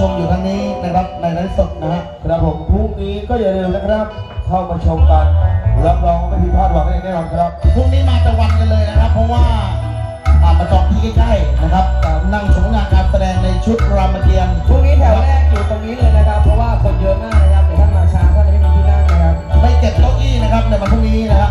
ชมอยู่ทางนี้นะครับในไลฟ์สดนะฮะครับผมพรุ่งนี้ก็อย่าลืมนะครับ เข้ามาชมกันรับรองไม่ผิดพลาดหวังแน่นอนครับพรุ่งนี้มาตะวันกันเลยนะครับ เพราะว่าอ่ามาจองที่ใกล้ๆนะครับอ่านั่งชมงานการแสดงในชุดรามเกียรติ์พรุ่งนี้แถวแรกอยู่ตรงนี้เลยนะครับ เพราะว่าคนเยอะมากนะครับแต่ท่านมาช้าก็จะไม่มีที่นั่งนะครับไม่เก็บเก้าอี้นะครับในวันพรุ่งนี้นะครับ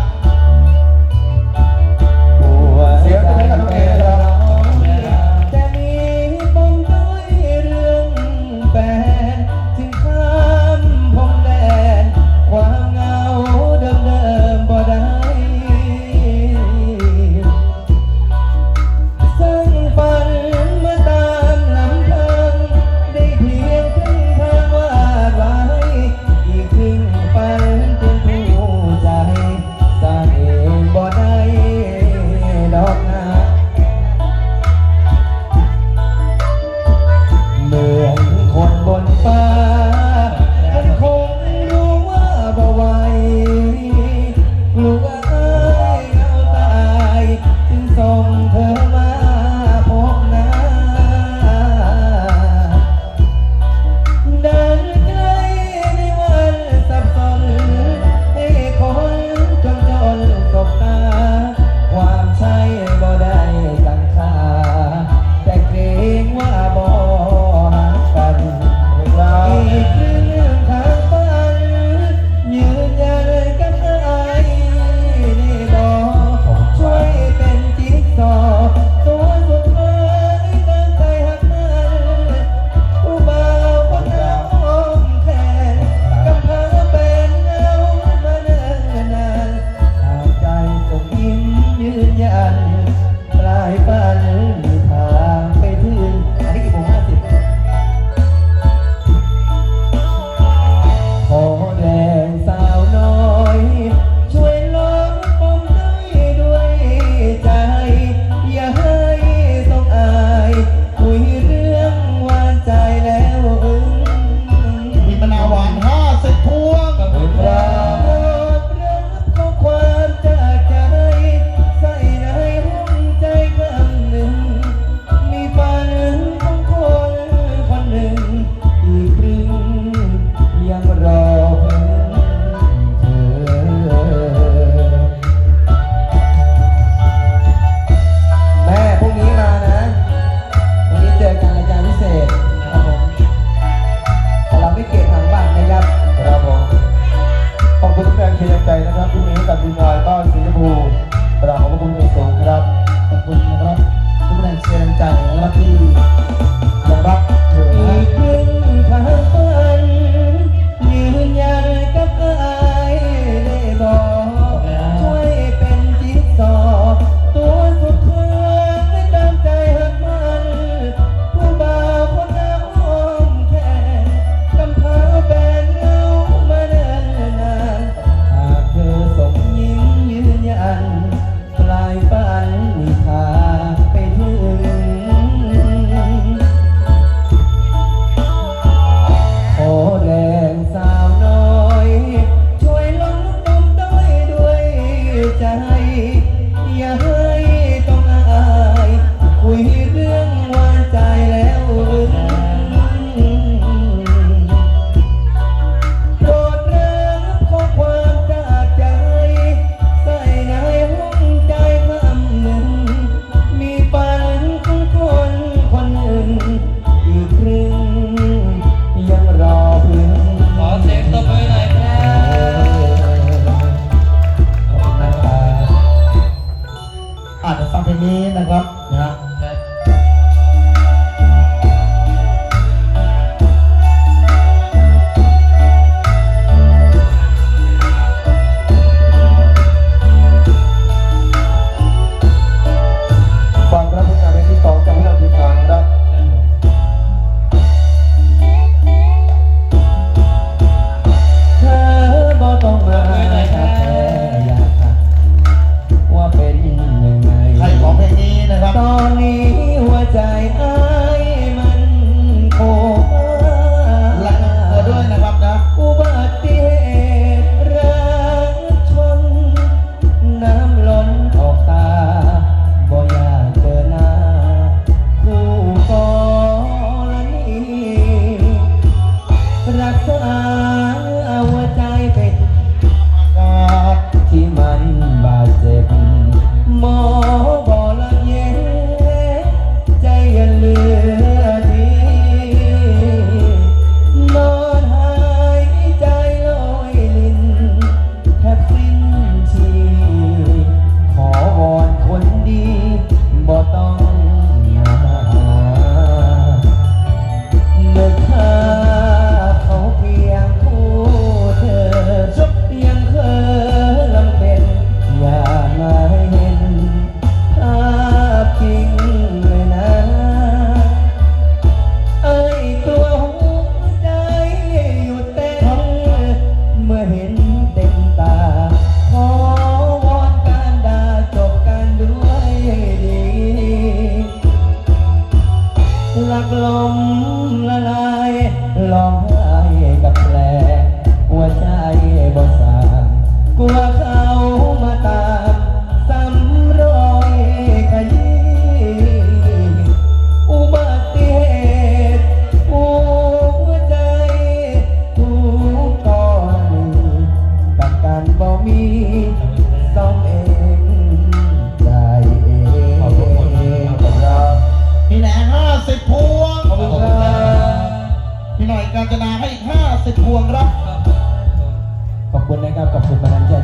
คนบน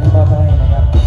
ที่มอบให้นะครับ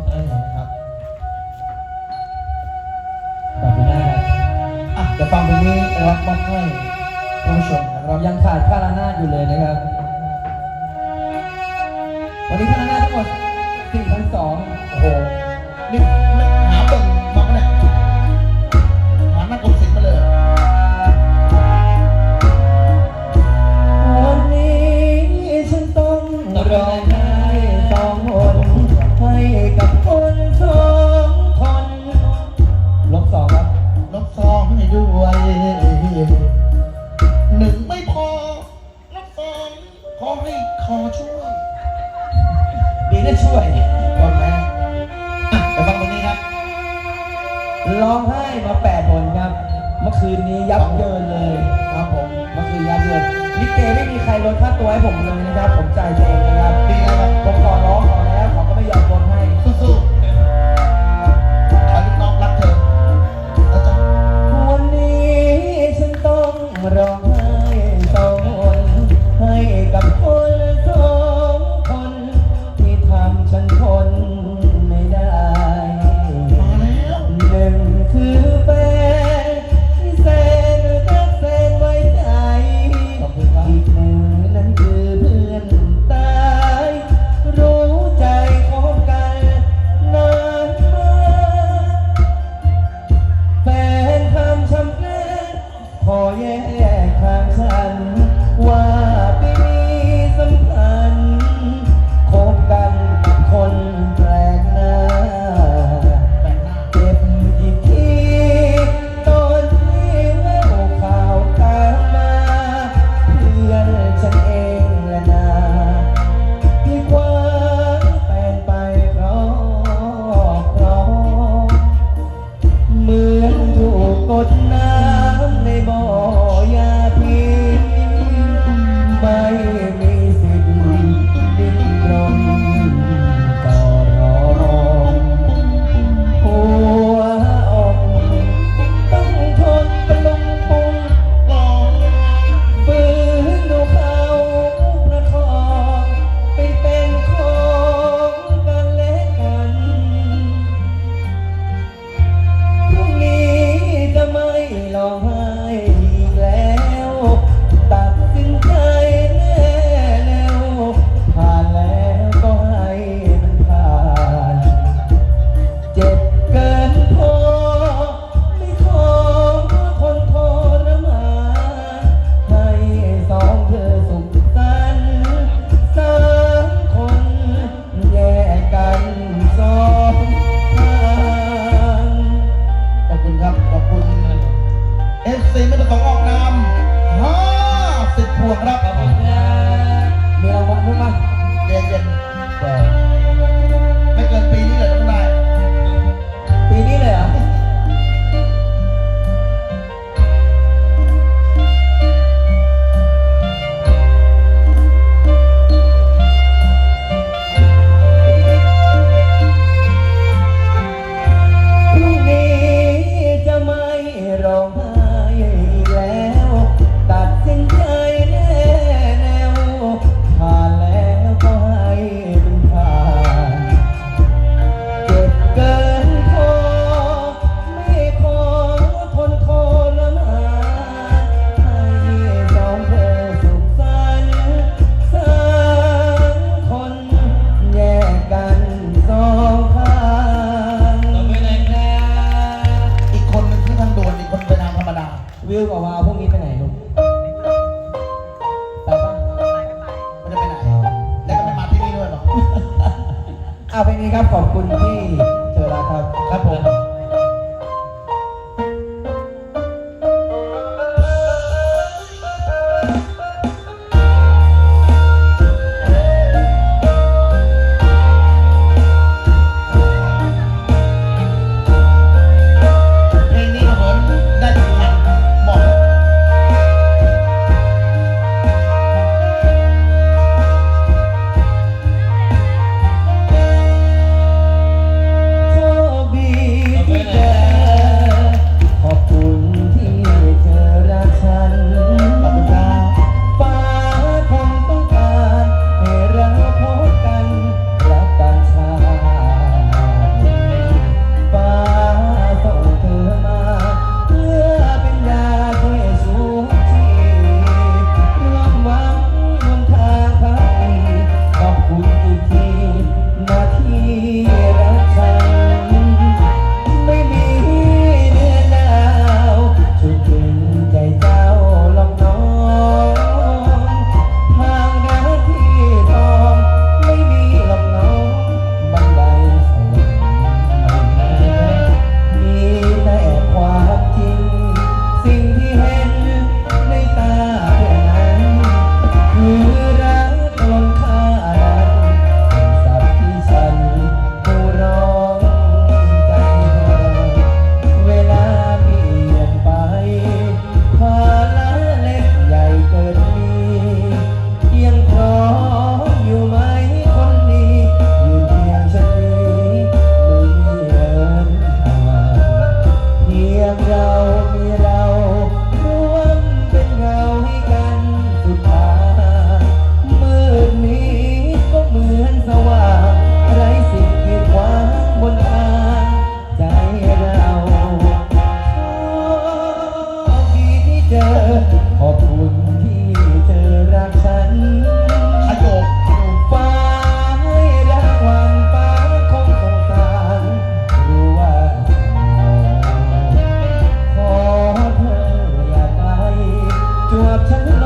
อบได้นอนครับขอบคุณมากคอะเดี๋ยวฟังเพลงนี้นะครับมอบให้ผู้ชมนะครับยังขาดค่าราชาอยู่เลยนะครับ วันนี้ค่าราชาทั้งหมด4,200โอ้โหนี่ ต้องออกนำห้าสิบพวงรับ วิวกับวาวพวกนี้ไปไหนลูกไปปะไปไม่ไจะไปไหน แล้วก็ไม่มาที่นี่ด้วยหรอ เอาไปนี้ครับขอบคุณที่เจอราครับ ครับผม จวบ